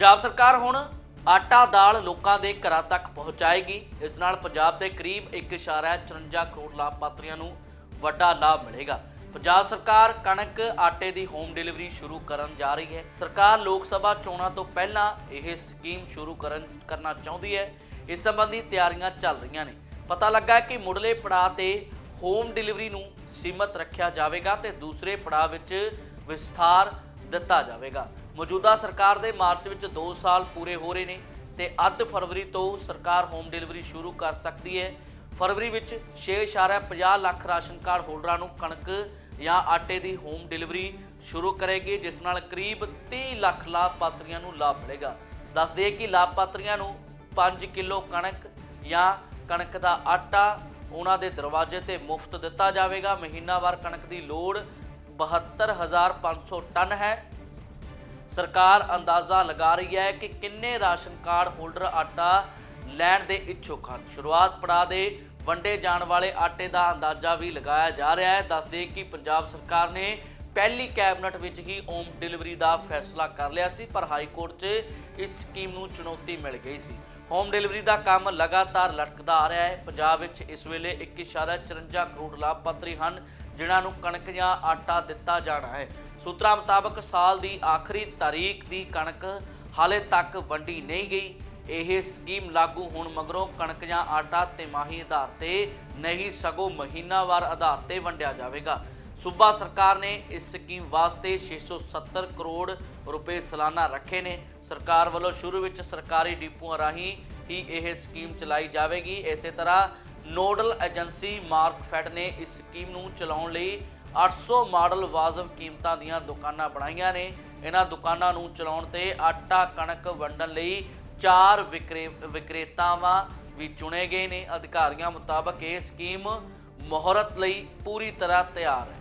ਪੰਜਾਬ ਸਰਕਾਰ ਹੁਣ ਆਟਾ ਦਾਲ ਲੋਕਾਂ ਦੇ ਘਰਾਂ ਤੱਕ ਪਹੁੰਚਾਏਗੀ। ਇਸ ਨਾਲ ਪੰਜਾਬ ਦੇ ਕਰੀਬ 1.54 ਕਰੋੜ ਲਾਭਪਾਤਰੀਆਂ ਨੂੰ ਵੱਡਾ ਲਾਭ ਮਿਲੇਗਾ। ਪੰਜਾਬ ਸਰਕਾਰ ਕਣਕ ਆਟੇ ਦੀ ਹੋਮ ਡਿਲੀਵਰੀ ਸ਼ੁਰੂ ਕਰਨ ਜਾ ਰਹੀ ਹੈ। ਸਰਕਾਰ ਲੋਕ ਸਭਾ ਚੋਣਾਂ ਤੋਂ ਪਹਿਲਾਂ ਇਹ ਸਕੀਮ ਸ਼ੁਰੂ ਕਰਨ, ਕਰਨਾ ਚਾਹੁੰਦੀ ਹੈ। ਇਸ ਸੰਬੰਧੀ ਤਿਆਰੀਆਂ ਚੱਲ ਰਹੀਆਂ ਨੇ। ਪਤਾ ਲੱਗਾ ਕਿ ਮੁੱਢਲੇ ਪੜਾਅ ਤੇ ਹੋਮ ਡਿਲੀਵਰੀ ਨੂੰ ਸੀਮਤ ਰੱਖਿਆ ਜਾਵੇਗਾ ਤੇ ਦੂਸਰੇ ਪੜਾਅ ਵਿੱਚ ਵਿਸਥਾਰ ਦਿੱਤਾ ਜਾਵੇਗਾ। ਮੌਜੂਦਾ ਸਰਕਾਰ ਦੇ ਮਾਰਚ ਵਿੱਚ 2 ਸਾਲ ਪੂਰੇ ਹੋ ਰਹੇ ਨੇ ਤੇ ਅੱਧ ਫਰਵਰੀ ਤੋਂ ਸਰਕਾਰ ਹੋਮ ਡਿਲੀਵਰੀ ਸ਼ੁਰੂ ਕਰ ਸਕਦੀ ਹੈ। ਫਰਵਰੀ ਵਿੱਚ 6.50 ਲੱਖ ਰਾਸ਼ਨ ਕਾਰਡ ਹੋਲਡਰਾਂ ਨੂੰ ਕਣਕ ਜਾਂ ਆਟੇ ਦੀ ਹੋਮ ਡਿਲੀਵਰੀ ਸ਼ੁਰੂ ਕਰੇਗੀ, ਜਿਸ ਨਾਲ ਕਰੀਬ 30 ਲੱਖ ਲਾਭਪਾਤਰੀਆਂ ਨੂੰ ਲਾਭ ਮਿਲੇਗਾ। ਦੱਸ ਦਈਏ ਕਿ ਲਾਭਪਾਤਰੀਆਂ ਨੂੰ 5 ਕਿਲੋ ਕਣਕ ਜਾਂ ਕਣਕ ਦਾ ਆਟਾ ਉਹਨਾਂ ਦੇ ਦਰਵਾਜ਼ੇ ਤੇ ਮੁਫਤ ਦਿੱਤਾ ਜਾਵੇਗਾ। ਮਹੀਨਾਵਾਰ ਕਣਕ ਦੀ ਲੋੜ 72500 ਟਨ ਹੈ। ਸਰਕਾਰ ਅੰਦਾਜ਼ਾ ਲਗਾ ਰਹੀ ਹੈ ਕਿ ਕਿੰਨੇ ਰਾਸ਼ਨ ਕਾਰਡ ਹੋਲਡਰ ਆਟਾ ਲੈਣ ਦੇ ਇੱਛੁਕ ਹਨ। ਸ਼ੁਰੂਆਤ ਪੜਾ ਦੇ ਵੰਡੇ ਜਾਣ ਵਾਲੇ ਆਟੇ ਦਾ ਅੰਦਾਜ਼ਾ ਵੀ ਲਗਾਇਆ ਜਾ ਰਿਹਾ ਹੈ। ਦੱਸਦੇ ਕਿ ਪੰਜਾਬ ਸਰਕਾਰ ਨੇ ਪਹਿਲੀ ਕੈਬਨਿਟ ਵਿੱਚ ਹੀ ਹੋਮ ਡਿਲੀਵਰੀ ਦਾ ਫੈਸਲਾ ਕਰ ਲਿਆ ਸੀ, ਪਰ ਹਾਈ ਕੋਰਟ 'ਚ ਇਸ ਸਕੀਮ ਨੂੰ ਚੁਣੌਤੀ ਮਿਲ ਗਈ ਸੀ। ਹੋਮ ਡਿਲੀਵਰੀ ਦਾ ਕੰਮ ਲਗਾਤਾਰ ਲਟਕਦਾ ਆ ਰਿਹਾ ਹੈ। ਪੰਜਾਬ ਵਿੱਚ ਇਸ ਵੇਲੇ 1.54 ਕਰੋੜ ਲਾਭਪਾਤਰੀ ਹਨ, ਜਿਨ੍ਹਾਂ ਨੂੰ ਕਣਕ ਜਾਂ ਆਟਾ ਦਿੱਤਾ ਜਾਣਾ ਹੈ। ਸੂਤਰਾਂ ਮੁਤਾਬਕ ਸਾਲ ਦੀ ਆਖਰੀ ਤਾਰੀਖ ਦੀ ਕਣਕ ਹਾਲੇ ਤੱਕ ਵੰਡੀ ਨਹੀਂ ਗਈ। ਇਹ ਸਕੀਮ ਲਾਗੂ ਹੋਣ ਮਗਰੋਂ ਕਣਕ ਜਾਂ ਆਟਾ ਤਿਮਾਹੀ ਆਧਾਰ ਤੇ ਨਹੀਂ, ਸਗੋਂ ਮਹੀਨਾਵਾਰ ਆਧਾਰ ਤੇ ਵੰਡਿਆ ਜਾਵੇਗਾ। ਸੂਬਾ ਸਰਕਾਰ ਨੇ ਇਸ ਸਕੀਮ ਵਾਸਤੇ 670 ਕਰੋੜ ਰੁਪਏ ਸਾਲਾਨਾ ਰੱਖੇ ਨੇ। ਸਰਕਾਰ ਵੱਲੋਂ ਸ਼ੁਰੂ ਵਿੱਚ ਸਰਕਾਰੀ ਡਿਪੂਆਂ ਰਾਹੀਂ ਹੀ ਇਹ ਸਕੀਮ ਚਲਾਈ ਜਾਵੇਗੀ। ਇਸੇ ਤਰ੍ਹਾਂ ਨੋਡਲ ਏਜੰਸੀ ਮਾਰਕਫੈਡ ਨੇ ਇਸ ਸਕੀਮ ਨੂੰ ਚਲਾਉਣ ਲਈ 800 ਮਾਡਲ ਵਾਜਬ ਕੀਮਤਾਂ ਦੀਆਂ ਦੁਕਾਨਾਂ ਬਣਾਈਆਂ ਨੇ। ਇਹਨਾਂ ਦੁਕਾਨਾਂ ਨੂੰ ਚਲਾਉਣ ਤੇ ਆਟਾ, ਕਣਕ ਵੰਡਣ ਲਈ ਚਾਰ ਵਿਕਰੇ, ਵਿਕਰੇਤਾਵਾਂ ਵੀ ਚੁਣੇ ਗਏ ਨੇ। ਅਧਿਕਾਰੀਆਂ ਮੁਤਾਬਕ ਇਹ ਸਕੀਮ ਮਹੌਰਤ ਲਈ ਪੂਰੀ ਤਰ੍ਹਾਂ ਤਿਆਰ ਹੈ।